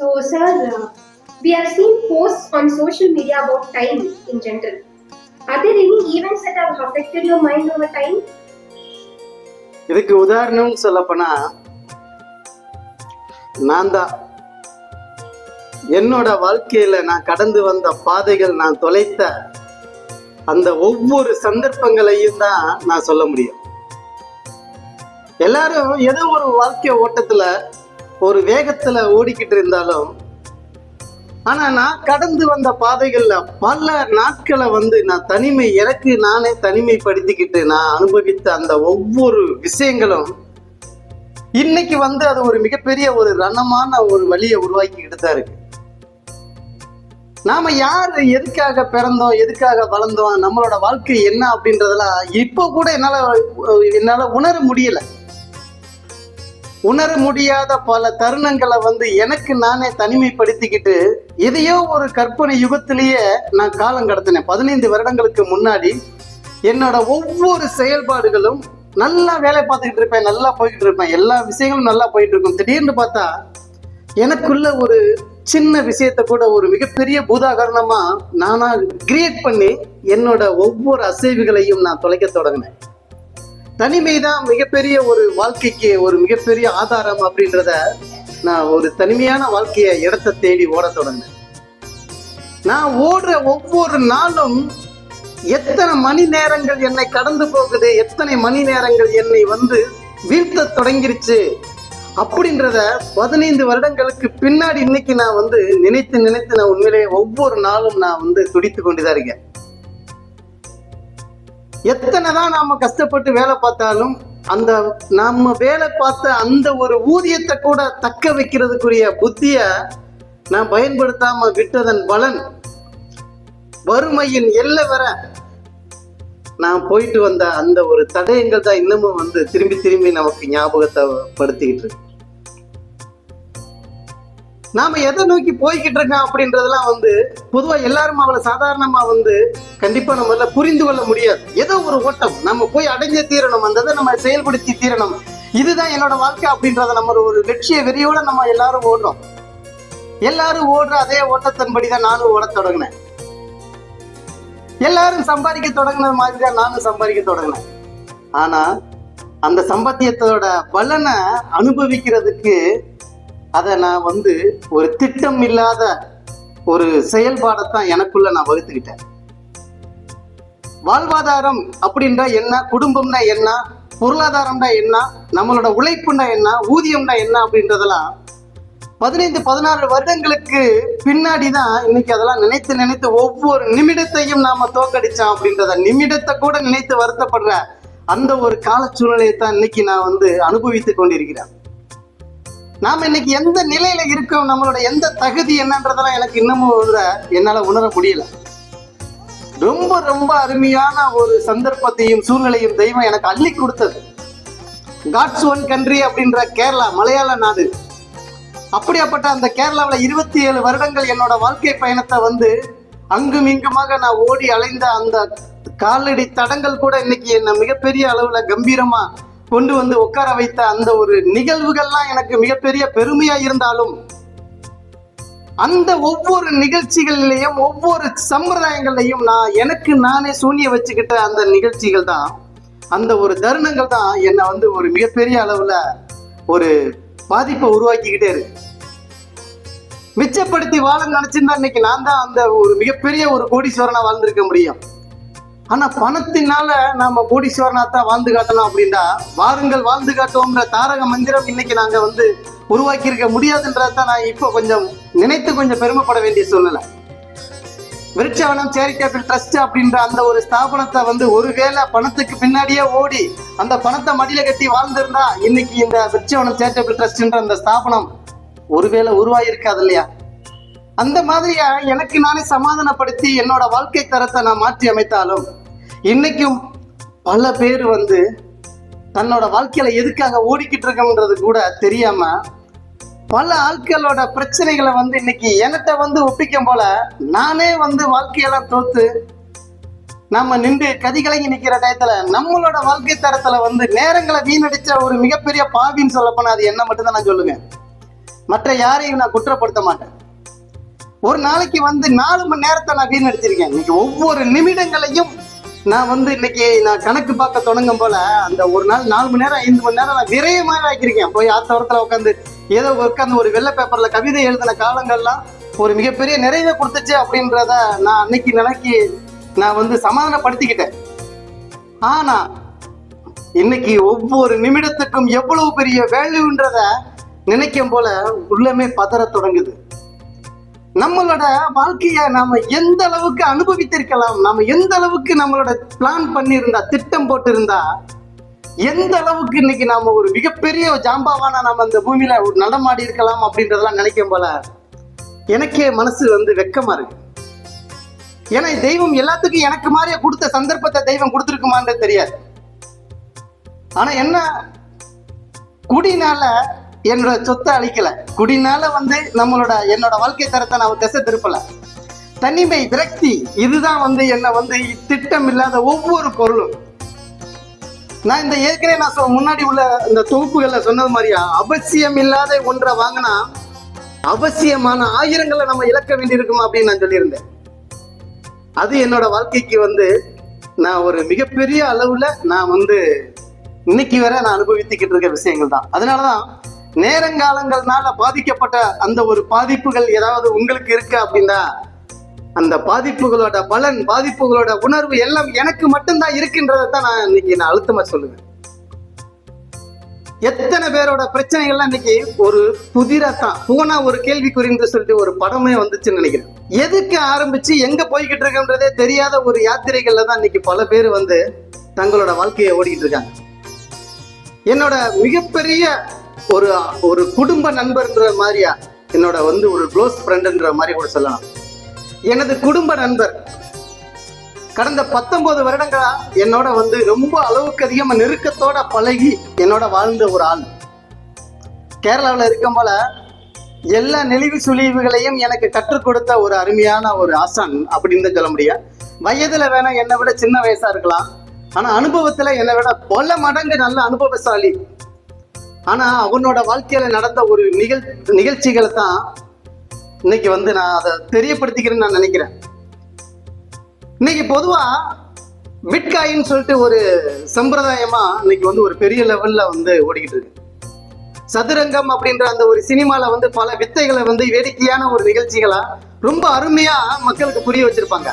So, sir, uh, we have seen posts on social media about time in general. Are there any events that have affected your mind over time? இதுக்கு உதாரணம் சொல்லப்போனா நான் தான் என்னோட வாழ்க்கையில நான் கடந்து வந்த பாதைகள் நான் தொலைத்த அந்த ஒவ்வொரு சந்தர்ப்பங்களையும் தான் நான் சொல்ல முடியும் எல்லாரும் ஏதோ ஒரு வாழ்க்கை ஓட்டத்துல ஒரு வேகத்துல ஓடிக்கிட்டு இருந்தாலும் ஆனா நான் கடந்து வந்த பாதைகள்ல பல நாட்களை வந்து நான் தனிமை எனக்கு நானே தனிமைப்படுத்திக்கிட்டு நான் அனுபவித்த அந்த ஒவ்வொரு விஷயங்களும் இன்னைக்கு வந்து அது ஒரு மிகப்பெரிய ஒரு ரணமான ஒரு வழியை உருவாக்கிக்கிட்டு தான் இருக்கு. நாம யார் எதுக்காக பிறந்தோம் எதுக்காக வளர்ந்தோம் நம்மளோட வாழ்க்கை என்ன அப்படின்றதெல்லாம் இப்போ கூட என்னால என்னால உணர முடியலை. உணர முடியாத பல தருணங்களை வந்து எனக்கு நானே தனிமைப்படுத்திக்கிட்டு எதையோ ஒரு கற்பனை யுகத்திலேயே நான் காலம் கடத்தினேன். பதினைந்து வருடங்களுக்கு முன்னாடி என்னோட ஒவ்வொரு செயல்பாடுகளும் நல்லா வேலை பார்த்துக்கிட்டு இருப்பேன் நல்லா போய்கிட்டு இருப்பேன். எல்லா விஷயங்களும் நல்லா போயிட்டு இருக்கும். திடீர்னு பார்த்தா எனக்குள்ள ஒரு சின்ன விஷயத்த கூட ஒரு மிகப்பெரிய பூதாகரணமா நானா கிரியேட் பண்ணி என்னோட ஒவ்வொரு அசைவுகளையும் நான் தொலைக்க தொடங்கினேன். தனிமை தான் மிகப்பெரிய ஒரு வாழ்க்கைக்கு ஒரு மிகப்பெரிய ஆதாரம் அப்படின்றத நான் ஒரு தனிமையான வாழ்க்கைய இடத்தை தேடி ஓட தொடங்கினேன். நான் ஓடுற ஒவ்வொரு நாளும் எத்தனை மணி நேரங்கள் என்னை கடந்து போகுது எத்தனை மணி நேரங்கள் என்னை வந்து வீழ்த்த தொடங்கிருச்சு அப்படின்றத பதினைந்து வருடங்களுக்கு பின்னாடி இன்னைக்கு நான் வந்து நினைத்து நினைத்து நான் உண்மையிலே ஒவ்வொரு நாளும் நான் வந்து துடித்து கொண்டுதான் இருக்கேன். எத்தனை தான் நாம கஷ்டப்பட்டு வேலை பார்த்தாலும் அந்த நம்ம வேலை பார்த்த அந்த ஒரு ஊதியத்தை கூட தக்க வைக்கிறதுக்குரிய புத்திய நான் பயன்படுத்தாம விட்டதன் பலன் வறுமையின் எல்லை வர நான் போயிட்டு வந்த அந்த ஒரு தடயங்கள் தான் இன்னமும் வந்து திரும்பி திரும்பி நமக்கு ஞாபகத்தை படுத்திக்கிட்டு இருக்கு. நாம எதை நோக்கி போய்கிட்டு இருக்கோம் அப்படின்றதெல்லாம் வந்து பொதுவா எல்லாரும் அவளை சாதாரணமா வந்து கண்டிப்பா நம்மளால புரிந்து கொள்ள முடியாது. ஏதோ ஒரு ஓட்டம். நம்ம போய் அடைஞ்ச தீரணும் அந்த இதை நம்ம செயல்படுத்தி தீரணும். இதுதான் என்னோட வாழ்க்கை அப்படின்றத நம்ம ஒரு லட்சிய வெறியோட நம்ம எல்லாரும் ஓடுறோம். எல்லாரும் ஓடுற அதே ஓட்டத்தின்படி தான் நானும் ஓடத் தொடங்கினேன். எல்லாரும் சம்பாதிக்க தொடங்கின மாதிரி தான் நானும் சம்பாதிக்க தொடங்கினேன். ஆனா அந்த சம்பாத்தியத்தோட பலனை அனுபவிக்கிறதுக்கு அதை நான் வந்து ஒரு திட்டம் இல்லாத ஒரு செயல்பாடைத்தான் எனக்குள்ள நான் வகுத்துக்கிட்டேன். வாழ்வாதாரம் அப்படின்றா என்ன? குடும்பம்னா என்ன? பொருளாதாரம்னா என்ன? நம்மளோட உழைப்புனா என்ன? ஊதியம்னா என்ன அப்படின்றதெல்லாம் பதினைந்து பதினாறு வருடங்களுக்கு பின்னாடி தான் இன்னைக்கு அதெல்லாம் நினைத்து நினைத்து ஒவ்வொரு நிமிடத்தையும் நாம தோக்கடிச்சோம் அப்படின்றத நிமிடத்தை கூட நினைத்து வருத்தப்படுற அந்த ஒரு கால சூழ்நிலையை தான் இன்னைக்கு நான் வந்து அனுபவித்து கொண்டிருக்கிறேன். நாம இன்னைக்கு எந்த நிலையில இருக்கோம்? நம்மளோட எந்த தகுதி என்னன்றதெல்லாம் எனக்கு இன்னமும் வந்து என்னால உணர முடியல. ரொம்ப ரொம்ப அருமையான ஒரு சந்தர்ப்பத்தையும் சூழ்நிலையும் தெய்வம் எனக்கு அள்ளி கொடுத்தது. காட்ஸ் ஒன் கண்ட்ரி அப்படின்ற கேரளா மலையாள நாடு. அப்படியாப்பட்ட அந்த கேரளாவில் இருபத்தி ஏழு வருடங்கள் என்னோட வாழ்க்கை பயணத்தை வந்து அங்கும் இங்குமாக நான் ஓடி அலைந்த அந்த காலடி தடங்கள் கூட இன்னைக்கு என்னை மிகப்பெரிய அளவில் கம்பீரமாக கொண்டு வந்து உட்கார வைத்த அந்த ஒரு நிகழ்வுகள்லாம் எனக்கு மிகப்பெரிய பெருமையா இருந்தாலும் அந்த ஒவ்வொரு நிகழ்ச்சிகள்லையும் ஒவ்வொரு சம்பிரதாயங்கள்லையும் நான் எனக்கு நானே சூனிய வச்சுக்கிட்ட அந்த நிகழ்ச்சிகள் தான் அந்த ஒரு தருணங்கள் தான் என்னை வந்து ஒரு மிகப்பெரிய அளவுல ஒரு பாதிப்பை உருவாக்கிக்கிட்டே இருக்கு. மிச்சப்படுத்தி வாழ நினைச்சிருந்தா இன்னைக்கு நான் தான் அந்த ஒரு மிகப்பெரிய ஒரு கோடீஸ்வரனா வாழ்ந்திருக்க முடியும். ஆனா பணத்தினால நாம கோடீஸ்வரநாத்தா வாழ்ந்து காட்டணும் அப்படின்னா வாருங்கள் வாழ்ந்து காட்டுவோம்ன்ற தாரக மந்திரம் இன்னைக்கு நாங்க வந்து உருவாக்கி இருக்க முடியாதுன்றதான் நான் இப்போ கொஞ்சம் நினைத்து கொஞ்சம் பெருமைப்பட வேண்டிய சூழ்நிலை. விருட்சவனம் சேரிட்டபிள் ட்ரஸ்ட் அப்படின்ற அந்த ஒரு ஸ்தாபனத்தை வந்து ஒருவேளை பணத்துக்கு பின்னாடியே ஓடி அந்த பணத்தை மடியில கட்டி வாழ்ந்திருந்தா இன்னைக்கு இந்த விருட்சவனம் சேரிட்டபிள் ட்ரஸ்ட்ன்ற அந்த ஸ்தாபனம் ஒருவேளை உருவாயிருக்காது இல்லையா? அந்த மாதிரியா எனக்கு நானே சமாதானப்படுத்தி என்னோட வாழ்க்கை தரத்தை நான் மாற்றி அமைத்தாலும் இன்னைக்கும் பல பேர் வந்து தன்னோட வாழ்க்கையில எதுக்காக ஓடிக்கிட்டு இருக்கோம்ன்றது கூட தெரியாம பல ஆட்களோட பிரச்சனைகளை வந்து இன்னைக்கு என்கிட்ட வந்து ஒப்பிக்கும் போல நானே வந்து வாழ்க்கையெல்லாம் தோத்து நம்ம நின்று கதிகலங்கி நிற்கிற டயத்துல நம்மளோட வாழ்க்கை தரத்துல வந்து நேரங்களை வீணடிச்ச ஒரு மிகப்பெரிய பாவின்னு சொல்ல போனா அது என்ன மட்டும்தான் நான் சொல்லுவேன். மற்ற யாரையும் நான் குற்றப்படுத்த மாட்டேன். ஒரு நாளைக்கு வந்து நாலு மணி நேரத்தை நான் வீணடிச்சிருக்கேன். இன்னைக்கு ஒவ்வொரு நிமிடங்களையும் நான் வந்து இன்னைக்கு நான் கணக்கு பார்க்க தொடங்கும் போல அந்த ஒரு நாள் நாலு மணி நேரம் ஐந்து மணி நேரம் நான் விரயமாக ஆக்கியிருக்கேன். போய் ஆத்தோரத்தில் உட்காந்து ஏதோ உட்காந்து ஒரு வெள்ளை பேப்பரில் கவிதை எழுதின காலங்கள்லாம் ஒரு மிகப்பெரிய நிறைவை கொடுத்துச்சு அப்படின்றத நான் அன்னைக்கு நினைக்கி நான் வந்து சமாதானப்படுத்திக்கிட்டேன். ஆனா இன்னைக்கு ஒவ்வொரு நிமிடத்துக்கும் எவ்வளவு பெரிய வேல்யூன்றத நினைக்கும் போல உள்ளமே பதற தொடங்குது. நம்மளோட வாழ்க்கைய நாம எந்த அளவுக்கு அனுபவித்திருக்கலாம்? நாம எந்த அளவுக்கு நம்மளோட பிளான் பண்ணியிருந்தா திட்டம் போட்டிருந்தா எந்த அளவுக்கு இன்னைக்கு நாம ஒரு மிகப்பெரிய ஜாம்பாவான நம்ம இந்த பூமியில ஒரு நடமாடி இருக்கலாம் அப்படின்றதெல்லாம் நினைக்கும் போல எனக்கே மனசு வந்து வெக்கமா இருக்கு. ஏன்னா தெய்வம் எல்லாத்துக்கும் எனக்கு மாதிரியே கொடுத்த சந்தர்ப்பத்தை தெய்வம் கொடுத்துருக்குமான்றது தெரியாது. ஆனா என்ன? குடினால என்னோட சொத்தை அழிக்கல. குடினால வந்து நம்மளோட என்னோட வாழ்க்கை தரத்தை நான் திசை திருப்பல. தனிமை விரக்தி இதுதான் வந்து என்ன வந்து திட்டம் இல்லாத ஒவ்வொரு பொருளும். நான் இந்த ஏற்கனவே நான் முன்னாடி உள்ள இந்த தொகுப்புகள்ல சொன்னது மாதிரியா அவசியம் இல்லாத ஒன்றை வாங்கினா அவசியமான ஆயிரங்களை நம்ம இழக்க வேண்டியிருக்குமா அப்படின்னு நான் சொல்லியிருந்தேன். அது என்னோட வாழ்க்கைக்கு வந்து நான் ஒரு மிகப்பெரிய அளவுல நான் வந்து இன்னைக்கு வரை நான் அனுபவித்துக்கிட்டு இருக்க விஷயங்கள் தான். அதனாலதான் நேரங்காலங்கள்னால பாதிக்கப்பட்ட அந்த ஒரு பாதிப்புகள் ஏதாவது உங்களுக்கு இருக்கு அப்படின்னா அந்த பாதிப்புகளோட பலன் பாதிப்புகளோட உணர்வு எல்லாம் எனக்கு மட்டும்தான் இருக்குன்றதை தான் நான் இன்னைக்கு நான் அழுத்தமா சொல்லுவேன். எத்தனை பேரோட பிரச்சனைகள்லாம் இன்னைக்கு ஒரு புதிரா தான் போனா ஒரு கேள்விக்குறின்னு சொல்லிட்டு ஒரு படமே வந்துச்சுன்னு நினைக்கிறேன். எதுக்கு ஆரம்பிச்சு எங்க போய்கிட்டு இருக்கன்றதே தெரியாத ஒரு யாத்திரைகள்ல தான் இன்னைக்கு பல பேர் வந்து தங்களோட வாழ்க்கையை ஓடிக்கிட்டு இருக்காங்க. என்னோட மிகப்பெரிய ஒரு ஒரு குடும்ப நண்பர்ன்ற மாதிரியா? என்னோட வந்து ஒரு க்ளோஸ் ஃப்ரெண்டுன்ற மாதிரி கூட சொல்லலாம். எனது குடும்ப நண்பர் கடந்த பத்தொன்பது வருடங்களா என்னோட வந்து ரொம்ப அளவுக்கு அதிகமா நெருக்கத்தோட பழகி என்னோட வாழ்ந்த ஒரு ஆள். கேரளாவில் இருக்கும் போல எல்லா நெளிவு சுழிவுகளையும் எனக்கு கற்றுக் கொடுத்த ஒரு அருமையான ஒரு ஆசான் அப்படின்னு தான் சொல்ல முடியும். வயதுல வேணா என்னை விட சின்ன வயசா இருக்கலாம். ஆனா அனுபவத்துல என்னை விட பல மடங்கு நல்ல அனுபவசாலி. ஆனா அவனோட வாழ்க்கையில நடந்த ஒரு நிகழ் நிகழ்ச்சிகளை தான் இன்னைக்கு வந்து நான் அதை தெரியப்படுத்திக்கிறேன்னு நான் நினைக்கிறேன். இன்னைக்கு பொதுவா பிட்காயின்னு சொல்லிட்டு ஒரு சம்பிரதாயமா இன்னைக்கு வந்து ஒரு பெரிய லெவல்ல வந்து ஓடிக்கிட்டு இருக்கு. சதுரங்கம் அப்படின்ற அந்த ஒரு சினிமால வந்து பல வித்தைகளை வந்து வேடிக்கையான ஒரு நிகழ்ச்சிகளா ரொம்ப அருமையா மக்களுக்கு புரிய வச்சிருப்பாங்க.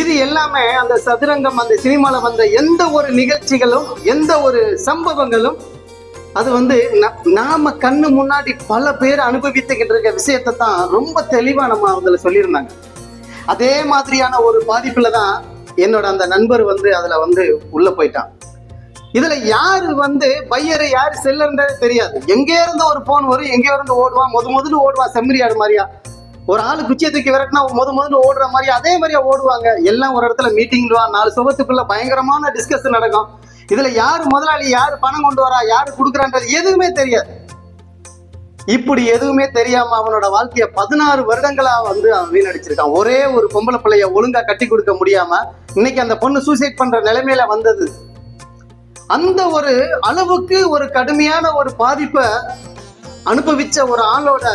இது எல்லாமே அந்த சதுரங்கம் அந்த சினிமால வந்த எந்த ஒரு நிகழ்ச்சிகளும் எந்த ஒரு சம்பவங்களும் அது வந்து நாம கண்ணு முன்னாடி பல பேர் அனுபவித்துக்கிட்டு இருக்க விஷயத்தை தான் ரொம்ப தெளிவா நம்ம அதுல சொல்லியிருந்தாங்க. அதே மாதிரியான ஒரு பாதிப்புல தான் என்னோட அந்த நண்பர் வந்து அதுல வந்து உள்ள போயிட்டான். இதுல யாரு வந்து பையரு யாரு செல்லன்றதே தெரியாது. எங்க இருந்து ஒரு போன் வரும் எங்கேயோ இருந்து ஓடுவான் முத முதல்ல ஓடுவான் செம்மறியாடு மாதிரியா? ஒரு ஆள் குச்சியை தூக்கி விரட்டினா முத முதல்ல ஓடுற மாதிரி அதே மாதிரியா ஓடுவாங்க. எல்லாம் ஒரு இடத்துல மீட்டிங்லாம் நாலு சுகத்துக்குள்ள பயங்கரமான டிஸ்கஸ் நடக்கும். இதுல யாரு முதலாளி யாரு பணம் கொண்டு வரா யாரு கொடுக்குறான்றது எதுவுமே தெரியாது. இப்படி எதுவுமே தெரியாம அவனோட வாழ்க்கைய பதினாறு வருடங்களா வந்து அவன் வீணடிச்சிருக்கான். ஒரே ஒரு பொம்பளை பிள்ளைய ஒழுங்கா கட்டி கொடுக்க முடியாம இன்னைக்கு அந்த பொண்ணு சூசைட் பண்ற நிலைமையில வந்தது. அந்த ஒரு அளவுக்கு ஒரு கடுமையான ஒரு பாதிப்பை அனுபவிச்ச ஒரு ஆளோட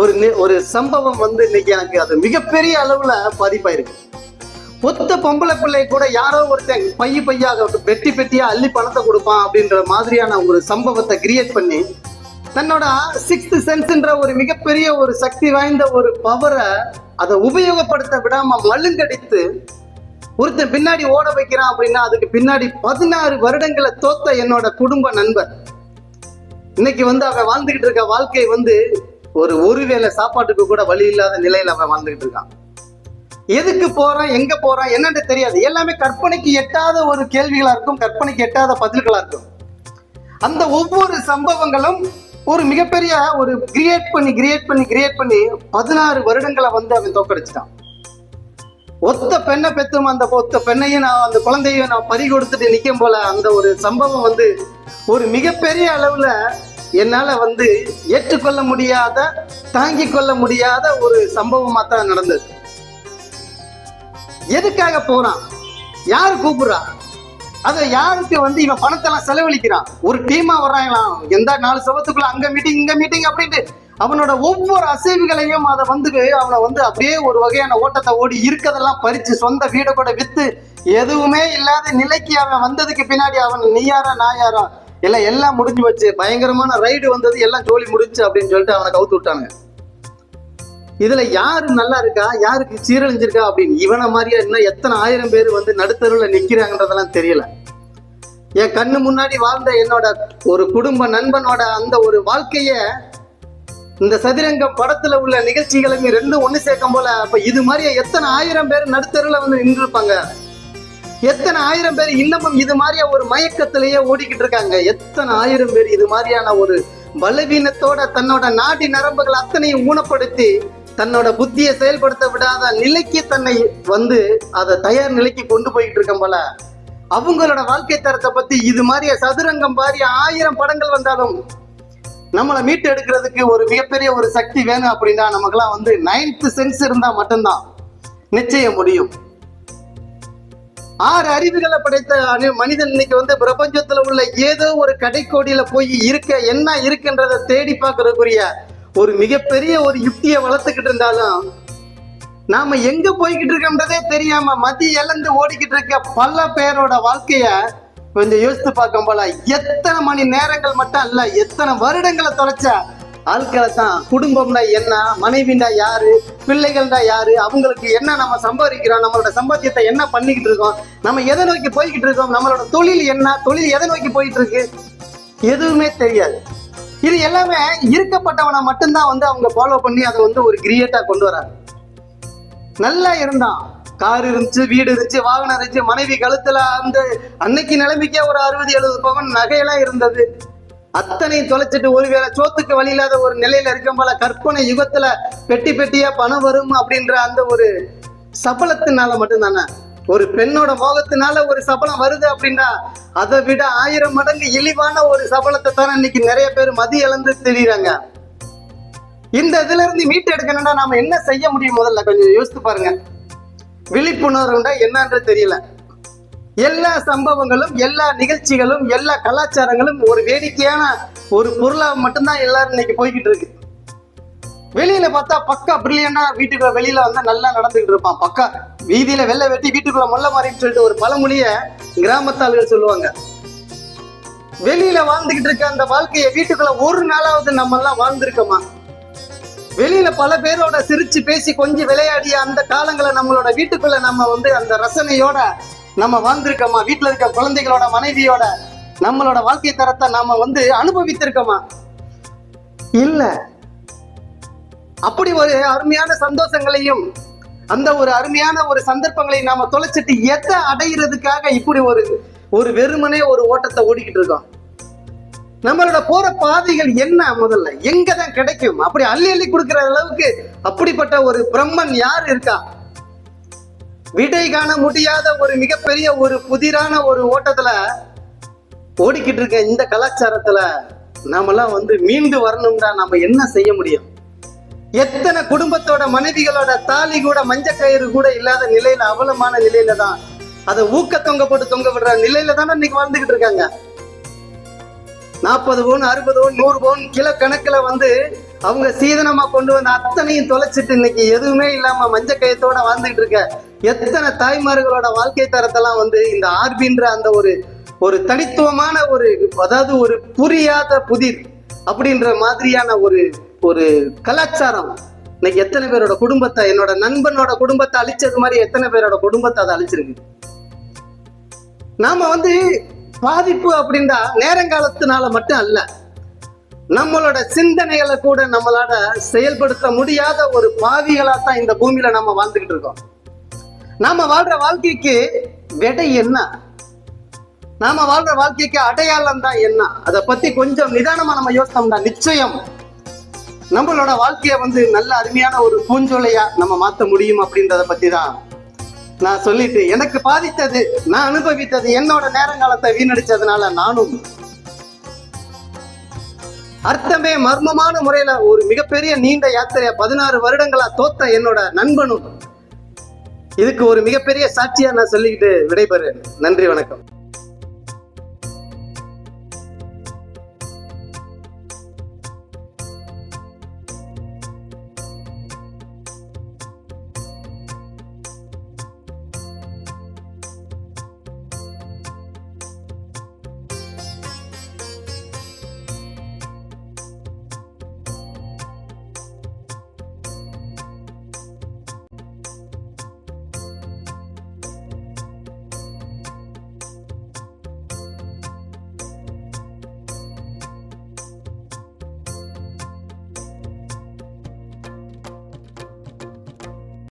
ஒரு ஒரு சம்பவம் வந்து இன்னைக்கு எனக்கு அது மிகப்பெரிய அளவுல பாதிப்பாயிருக்கு. ஒத்த பொம்பளை பிள்ளை கூட யாரோ ஒருத்தன் பைய பையாக பெட்டி பெட்டியா அள்ளி பணத்தை கொடுப்பான் அப்படின்ற மாதிரியான ஒரு சம்பவத்தை கிரியேட் பண்ணி தன்னோட சிக்ஸ்த் சென்ஸ்ன்ற ஒரு மிகப்பெரிய ஒரு சக்தி வாய்ந்த ஒரு பவரை அதை உபயோகப்படுத்த விடாம மழுங்கடித்து ஒருத்தன் பின்னாடி ஓட வைக்கிறான் அப்படின்னா அதுக்கு பின்னாடி பதினாறு வருடங்களை தோத்த என்னோட குடும்ப நண்பர். இன்னைக்கு வந்து அவன் வாழ்ந்துகிட்டு இருக்க வாழ்க்கை வந்து ஒரு ஒருவேளை சாப்பாட்டுக்கு கூட வழி இல்லாத நிலையில அவன் வாழ்ந்துகிட்டு இருக்கான். எதுக்கு போறோம் எங்க போறோம் என்னன்னு தெரியாது. எல்லாமே கற்பனைக்கு எட்டாத ஒரு கேள்விகளா இருக்கும் கற்பனைக்கு எட்டாத பதில்களா இருக்கும். அந்த ஒவ்வொரு சம்பவங்களும் ஒரு மிகப்பெரிய ஒரு கிரியேட் பண்ணி கிரியேட் பண்ணி கிரியேட் பண்ணி பதினாறு வருடங்களை வந்து அவன் தோக்கடிச்சிட்டான் ஒத்த பெண்ணை பெத்தும் அந்த ஒத்த பெண்ணையும் நான் அந்த குழந்தையும் நான் பறி கொடுத்துட்டு நிற்கும் போல அந்த ஒரு சம்பவம் வந்து ஒரு மிகப்பெரிய அளவுல என்னால வந்து ஏற்றுக்கொள்ள முடியாத தாங்கிக் கொள்ள முடியாத ஒரு சம்பவமாக தான் நடந்தது. எதுக்காக போறான்? யார் கூப்பிடுறா? அதை யாருக்கு வந்து இவன் பணத்தெல்லாம் செலவழிக்கிறான்? ஒரு டீமா வர்றாங்களாம் எந்த நாலு சவத்துக்குள்ள அங்க மீட்டிங் இங்க மீட்டிங் அப்படின்ட்டு அவனோட ஒவ்வொரு அசைவுகளையும் அதை வந்து அவனை வந்து அப்படியே ஒரு வகையான ஓட்டத்தை ஓடி இருக்கதெல்லாம் பறிச்சு சொந்த வீட கூட வித்து எதுவுமே இல்லாத நிலைக்கு அவன் வந்ததுக்கு பின்னாடி அவன் நீ யாரா நான் யாரா? எல்லாம் எல்லாம் முடிஞ்சு வச்சு பயங்கரமான ரைடு வந்தது எல்லாம் ஜோலி முடிஞ்சு அப்படின்னு சொல்லிட்டு அவனை கவுத்து விட்டானுங்க. இதுல யாரு நல்லா இருக்கா? யாருக்கு சீரழிஞ்சிருக்கா அப்படின்னு இவனை மாதிரியா இன்னும் எத்தனை ஆயிரம் பேர் வந்து நடுத்தருவில் நிக்கிறாங்கன்றதெல்லாம் தெரியல. என் கண்ணு முன்னாடி வாழ்ந்த என்னோட ஒரு குடும்ப நண்பனோட அந்த ஒரு வாழ்க்கைய இந்த சதுரங்கம் படத்துல உள்ள நிகழ்ச்சிகளுமே ரெண்டும் ஒண்ணு சேர்க்கும் போல அப்ப இது மாதிரியே எத்தனை ஆயிரம் பேர் நடுத்தருவில் வந்து நின்றுருப்பாங்க? எத்தனை ஆயிரம் பேர் இன்னமும் இது மாதிரியா ஒரு மயக்கத்திலேயே ஓடிக்கிட்டு இருக்காங்க? எத்தனை ஆயிரம் பேர் இது மாதிரியான ஒரு பலவீனத்தோட தன்னோட நாடி நரம்புகள் அத்தனையும் ஊனப்படுத்தி தன்னோட புத்தியை செயல்படுத்த விடாத நிலைக்கு தன்னை வந்து அதை தயார் நிலைக்கு கொண்டு போயிட்டு இருக்க போல. அவங்களோட வாழ்க்கை தரத்தை பத்தி இது மாதிரி சதுரங்கம் மாதிரி ஆயிரம் படங்கள் வந்தாலும் நம்மளை மீட்டு எடுக்கிறதுக்கு ஒரு மிகப்பெரிய ஒரு சக்தி வேணும் அப்படின்னா நமக்கெல்லாம் வந்து நைன்த் சென்ஸ் இருந்தா மட்டும்தான் நிச்சயம் முடியும். ஆறு அறிவுகளை படைத்த மனிதன் இன்னைக்கு வந்து பிரபஞ்சத்துல உள்ள ஏதோ ஒரு கடைக்கோடியில போய் இருக்க என்ன இருக்குன்றதை தேடி பார்க்கறதுக்குரிய ஒரு மிகப்பெரிய ஒரு யுக்தியை வளர்த்துக்கிட்டு இருந்தாலும் நாம எங்க போய்கிட்டு இருக்கோம்ன்றதே தெரியாம மதி இழந்து ஓடிக்கிட்டு இருக்க பல பேரோட வாழ்க்கைய கொஞ்சம் யோசித்து பார்க்கும் போல எத்தனை மணி நேரங்கள் மட்டும் இல்ல எத்தனை வருடங்களை தொலைச்ச ஆட்களை தான் குடும்பம்னா என்ன மனைவிண்டா யாரு பிள்ளைகள்டா யாரு அவங்களுக்கு என்ன நம்ம சம்பாதிக்கிறோம் நம்மளோட சம்பாத்தியத்தை என்ன பண்ணிக்கிட்டு இருக்கோம் நம்ம எதை நோக்கி போய்கிட்டு இருக்கோம் நம்மளோட தொழில் என்ன தொழில் எதை நோக்கி போயிட்டு இருக்கு எதுவுமே தெரியாது. இது எல்லாமே இருக்கப்பட்டவனை மட்டும்தான் வந்து அவங்க ஃபாலோ பண்ணி அதை வந்து ஒரு கிரியேட்டா கொண்டு வராங்க. நல்லா இருந்தான். கார் இருந்துச்சு வீடு இருந்துச்சு வாகனம் இருந்துச்சு மனைவி கழுத்துல அந்த அன்னைக்கு நிலைமைக்கே ஒரு அறுபது எழுபது பவன் நகையெல்லாம் இருந்தது. அத்தனை தொலைச்சிட்டு ஒருவேளை சோத்துக்கு வழி இல்லாத ஒரு நிலையில இருக்கும் போல கற்பனை யுகத்துல பெட்டி பெட்டியா பணம் வரும் அப்படின்ற அந்த ஒரு சபலத்தினால மட்டும்தானே? ஒரு பெண்ணோட மோகத்தினால ஒரு சபலம் வருது அப்படின்னா அதை விட ஆயிரம் மடங்கு இழிவான ஒரு சபலத்தை தானே இன்னைக்கு நிறைய பேர் மதி இழந்து தெரியுறாங்க. இந்த இதுல இருந்து மீட்டு எடுக்கணும்னா நாம என்ன செய்ய முடியும் முதல்ல? கொஞ்சம் யோசித்து பாருங்க. விழிப்புணர்வுண்டா என்னன்னு தெரியல. எல்லா சம்பவங்களும் எல்லா நிகழ்ச்சிகளும் எல்லா கலாச்சாரங்களும் ஒரு வேடிக்கையான ஒரு பொருளாக மட்டும்தான் எல்லாரும் இன்னைக்கு போய்கிட்டு இருக்கு. வெளியில பார்த்தா பக்கா பிரில்லியண்டா வீட்டுக்குள்ள வெளியில வந்தா நல்லா நடந்துகிட்டு இருப்பான். பக்கா வீதியில வெள்ள வெட்டி வீட்டுக்குள்ள மொல்ல மாறின்னு சொல்லிட்டு ஒரு பழமொழிய கிராமத்தாளுகள் சொல்லுவாங்க. வெளியில வாழ்ந்துகிட்டு இருக்க அந்த வாழ்க்கையை வீட்டுக்குள்ள ஒரு நாளாவது நம்ம எல்லாம் வாழ்ந்திருக்கோமா? வெளியில பல பேரோட சிரிச்சு பேசி கொஞ்சம் விளையாடிய அந்த காலங்களை நம்மளோட வீட்டுக்குள்ள நம்ம வந்து அந்த ரசனையோட நம்ம வாழ்ந்திருக்கோமா? வீட்டுல இருக்க குழந்தைகளோட மனைவியோட நம்மளோட வாழ்க்கை தரத்தை நாம வந்து அனுபவித்திருக்கோமா? இல்ல. அப்படி ஒரு அருமையான சந்தோஷங்களையும் அந்த ஒரு அருமையான ஒரு சந்தர்ப்பங்களை நாம தொலைச்சிட்டு எதை அடையிறதுக்காக இப்படி ஒரு ஒரு வெறுமனே ஒரு ஓட்டத்தை ஓடிக்கிட்டு இருக்கோம்? நம்மளோட போற பாதைகள் என்ன முதல்ல? எங்க தான் கிடைக்கும்? அப்படி அள்ளி அள்ளி கொடுக்கிற அளவுக்கு அப்படிப்பட்ட ஒரு பிரம்மன் யார் இருக்கா? விடை காண முடியாத ஒரு மிகப்பெரிய ஒரு புதிரான ஒரு ஓட்டத்துல ஓடிக்கிட்டு இருக்க இந்த கலாச்சாரத்துல நாமெல்லாம் வந்து மீண்டு வரணும்னா நம்ம என்ன செய்ய முடியும்? எத்தனை குடும்பத்தோட மனைவிகளோட தாலி கூட மஞ்ச கயிறு கூட இல்லாத நிலையில அவலமான நிலையில தான் அதை ஊக்க தொங்க போட்டு தொங்க விடுற நிலையில தானே இன்னைக்கு வாழ்ந்துகிட்டு இருக்காங்க. நாற்பது பவுன் அறுபது பவுன் நூறு பவுன் கிலோ கணக்குல வந்து அவங்க சீதனமா கொண்டு வந்து அத்தனையும் தொலைச்சிட்டு இன்னைக்கு எதுவுமே இல்லாம மஞ்ச கயத்தோட வாழ்ந்துகிட்டு இருக்க. எத்தனை தாய்மார்களோட வாழ்க்கை தரத்தெல்லாம் வந்து இந்த ஆர்பின்ற அந்த ஒரு ஒரு தனித்துவமான ஒரு அதாவது ஒரு புரியாத புதிர் அப்படின்ற மாதிரியான ஒரு ஒரு கலாச்சாரம். இன்னைக்கு எத்தனை பேரோட குடும்பத்தை என்னோட நண்பனோட குடும்பத்தை அழிச்சது மாதிரி எத்தனை பேரோட குடும்பத்தை அதை அழிச்சிருக்கு? நாம வந்து பாதிப்பு அப்படின்னா நேரங்காலத்தினால மட்டும் அல்ல. நம்மளோட சிந்தனைகளை கூட நம்மளால செயல்படுத்த முடியாத ஒரு பாவிகளா தான் இந்த பூமியில நம்ம வாழ்ந்துகிட்டு இருக்கோம். நாம வாழ்ற வாழ்க்கைக்கு விடை என்ன? நாம வாழ்ற வாழ்க்கைக்கு அடையாளம் தான் என்ன? அதை பத்தி கொஞ்சம் நிதானமா நம்ம யோசித்தோம்னா நிச்சயம் நம்மளோட வாழ்க்கையை வந்து நல்ல அருமையான ஒரு பூஞ்சோலையா நம்ம மாத்த முடியும் அப்படின்றத பத்தி தான் நான் சொல்லிட்டு எனக்கு பாதித்தது நான் அனுபவித்தது என்னோட நேரங்காலத்தை வீணடிச்சதுனால நானும். அர்த்தமே மர்மமான முறையில ஒரு மிகப்பெரிய நீண்ட யாத்திரைய பதினாறு வருடங்களா தோத்த என்னோட நண்பனும். இதுக்கு ஒரு மிகப்பெரிய சாட்சியா நான் சொல்லிக்கிட்டு விடைபெறேன். நன்றி வணக்கம்.